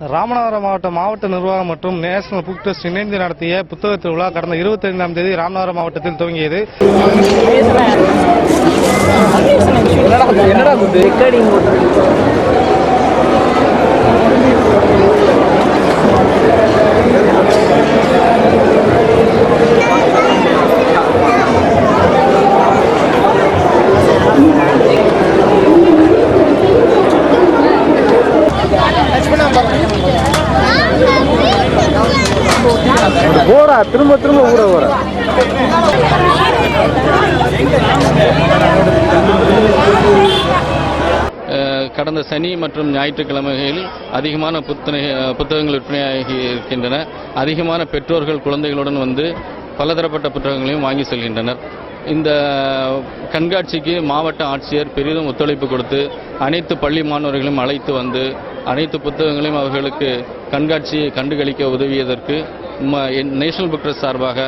ராமநாதபுரம் மாவட்ட மாவட்ட நிர்வாகம் மற்றும் நேஷனல் புக் ட்ரஸ்ட் இணைந்து நடத்திய புத்தக திருவிழா கடந்த 25ஆம் தேதி ராமநாதபுரம் மாவட்டத்தில் துவங்கியது. போறா திரும்ப திரும்ப ஊற போற. கடந்த சனி மற்றும் ஞாயிற்றுக்கிழமைகளில் அதிகமான புத்தனை புத்தகங்கள் விற்பனையாகி இருக்கின்றன. அதிகமான பெற்றோர்கள் குழந்தைகளுடன் வந்து பலதரப்பட்ட புத்தகங்களையும் வாங்கி செல்கின்றனர். இந்த கண்காட்சிக்கு மாவட்ட ஆட்சியர் பெரிதும் ஒத்துழைப்பு கொடுத்து அனைத்து பள்ளி மாணவர்களையும் அழைத்து வந்து அனைத்து புத்தகங்களையும் அவர்களுக்கு கண்காட்சியை கண்டுகளிக்க உதவியதற்கு நேஷனல் புக் ட்ரஸ்ட் சார்பாக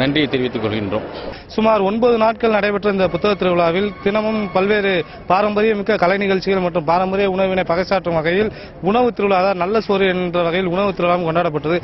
நன்றியை தெரிவித்துக் கொள்கின்றோம். சுமார் ஒன்பது நாட்கள் நடைபெற்ற இந்த புத்தக திருவிழாவில் தினமும் பல்வேறு பாரம்பரியமிக்க கலை நிகழ்ச்சிகள் மற்றும் பாரம்பரிய உணவினை பகைசாற்றும் வகையில் உணவு திருவிழா அதாவது நல்ல சோறு என்ற வகையில் உணவு திருவிழாவும் கொண்டாடப்பட்டது.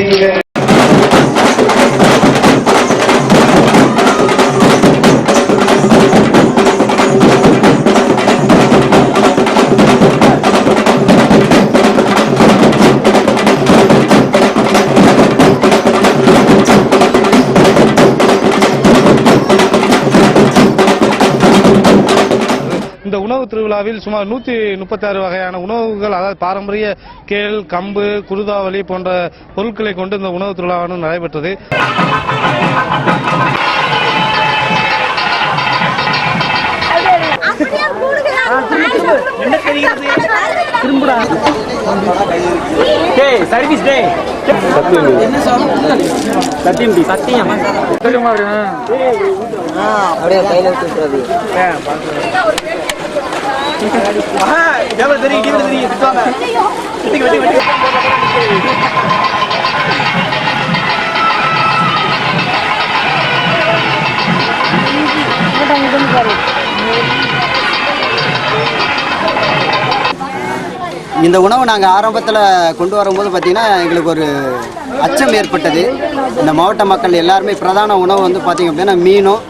இந்த உணவு திருவிழாவில் சுமார் நூத்தி முப்பத்தாறு வகையான உணவுகள் அதாவது பாரம்பரிய கேள் கம்பு குருதாவளி போன்ற பொருட்களை கொண்டு இந்த உணவு திருவிழாவானது நடைபெற்றது. டேய் சர்வீஸ் டேய். சத்தியம்? டி சத்தியம்? தெரியுமா அப்படியே கையில எவ்வளவு தெரியும் கீழே தெரியும் திட்டாம வெட்டி வெட்டி வெட்டி இந்த உணவு நாங்கள் ஆரம்பத்தில் கொண்டு வரும்போது பார்த்திங்கன்னா எங்களுக்கு ஒரு அச்சம் ஏற்பட்டது. இந்த மாவட்ட மக்கள் எல்லாருமே பிரதான உணவு வந்து பார்த்திங்க அப்படின்னா மீனும்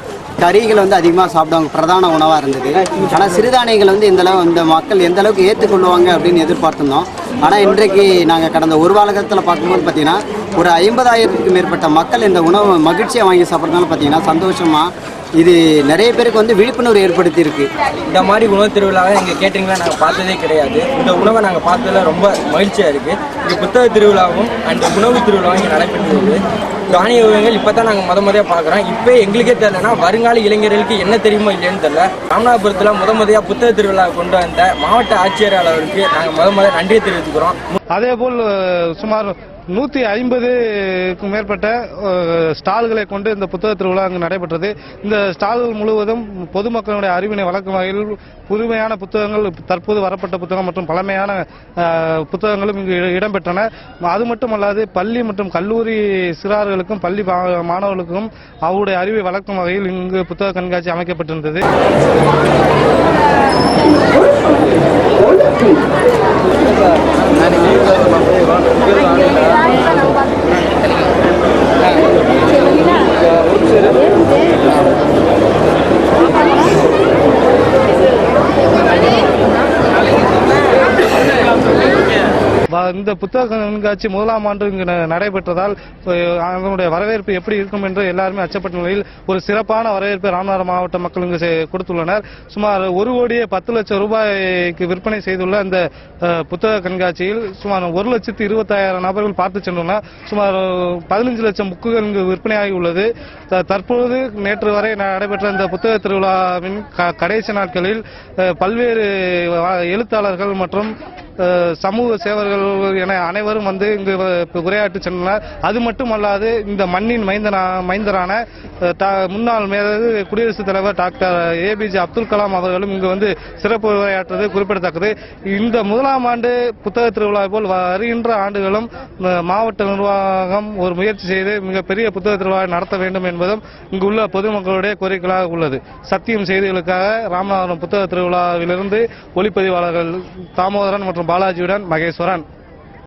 கறிகள் வந்து அதிகமாக சாப்பிடுவாங்க பிரதான உணவாக இருந்தது. ஆனால் சிறுதானியங்கள் வந்து இந்த அளவு இந்த மக்கள் எந்த அளவுக்கு ஏற்றுக்கொள்வாங்க அப்படின்னு எதிர்பார்த்திருந்தோம். ஆனால் இன்றைக்கு நாங்கள் கடந்த ஒரு வாரத்தில் பார்க்கும்போது பார்த்தீங்கன்னா ஒரு ஐம்பதாயிரத்துக்கு மேற்பட்ட மக்கள் இந்த உணவு மகிழ்ச்சியாக வாங்கி சாப்பிட்றதுனால பார்த்திங்கன்னா சந்தோஷமாக இது நிறைய பேருக்கு வந்து விழிப்புணர்வு ஏற்படுத்தியிருக்கு. இந்த மாதிரி உணவு திருவிழாவை எங்கள் கேட்டரிங்கில் நாங்கள் பார்த்ததே கிடையாது. இந்த உணவை நாங்கள் பார்த்ததுல ரொம்ப மகிழ்ச்சியாக இருக்குது இந்த புத்தக திருவிழாவும் அண்ட் உணவு திருவிழாவும் இங்கே நடைபெற்றது தானிய உணவுகள் இப்போ தான் நாங்கள் முத முதையாக பார்க்குறோம். இப்போ எங்களுக்கே தெரியலனா வருங்கால இளைஞர்களுக்கு என்ன தெரியுமோ இல்லைன்னு தெரியல. ராமநாதபுரத்தில் முத முதையாக புத்தக திருவிழா கொண்டு வந்த மாவட்ட ஆட்சியர் அளவிற்கு நாங்கள் முத முத நன்றியை தெரிவித்துக்கிறோம் அதேபோல் சுமார் நூற்றி ஐம்பதுக்கும் மேற்பட்ட ஸ்டால்களை கொண்டு இந்த புத்தக திருவிழா அங்கு நடைபெற்றது. இந்த ஸ்டால்கள் முழுவதும் பொதுமக்களுடைய அறிவினை வளர்க்கும் வகையில் புதுமையான புத்தகங்கள் தற்போது வரப்பட்ட புத்தகம் மற்றும் பழமையான புத்தகங்களும் இங்கு இடம்பெற்றன. அது மட்டுமல்லாது பள்ளி மற்றும் கல்லூரி சிறார்களுக்கும் பள்ளி மாணவர்களுக்கும் அவருடைய அறிவை வளர்க்கும் வகையில் இங்கு புத்தக கண்காட்சி அமைக்கப்பட்டிருந்தது. நான் இந்த புத்தக கண்காட்சி முதலாம் ஆண்டு இங்கு நடைபெற்றதால் அதனுடைய வரவேற்பு எப்படி இருக்கும் என்று எல்லாருமே அச்சப்பட்ட நிலையில் ஒரு சிறப்பான வரவேற்பு ராமநாதபுரம் மாவட்ட மக்கள் இங்கு கொடுத்துள்ளனர். சுமார் ஒரு கோடியே பத்து லட்சம் ரூபாய்க்கு விற்பனை செய்துள்ள அந்த புத்தக கண்காட்சியில் சுமார் ஒரு லட்சத்து இருபத்தாயிரம் நபர்கள் பார்த்து சென்றுள்ளனர் சுமார் பதினஞ்சு லட்சம் புக்குகள் இங்கு விற்பனையாகி உள்ளது. த- தற்போது நேற்று வரை நடைபெற்ற இந்த புத்தக திருவிழாவின் க- கடைசி நாட்களில் பல்வேறு எழுத்தாளர்கள் மற்றும் சமூக சேவர்கள் என அனைவரும் வந்து இங்கு உரையாற்றி சென்றனர். அது மட்டுமல்லாது இந்த மண்ணின் மைந்தனா மைந்தரான முன்னாள் மேலது குடியரசுத் தலைவர் டாக்டர் ஏபிஜே அப்துல் கலாம் அவர்களும் இங்கு வந்து சிறப்பு உரையாற்றுவது குறிப்பிடத்தக்கது. இந்த முதலாம் ஆண்டு புத்தக திருவிழா போல் வருகின்ற ஆண்டுகளும் மாவட்ட நிர்வாகம் ஒரு முயற்சி செய்து மிகப்பெரிய புத்தக திருவிழா நடத்த வேண்டும் என்பதும் இங்குள்ள பொதுமக்களுடைய கோரிக்கையாக உள்ளது. சத்தியம் செய்திகளுக்காக ராமநாதபுரம் புத்தக திருவிழாவிலிருந்து ஒளிப்பதிவாளர்கள் தாமோதரன் மற்றும் பாலாஜியுடன் மகேஸ்வரன்.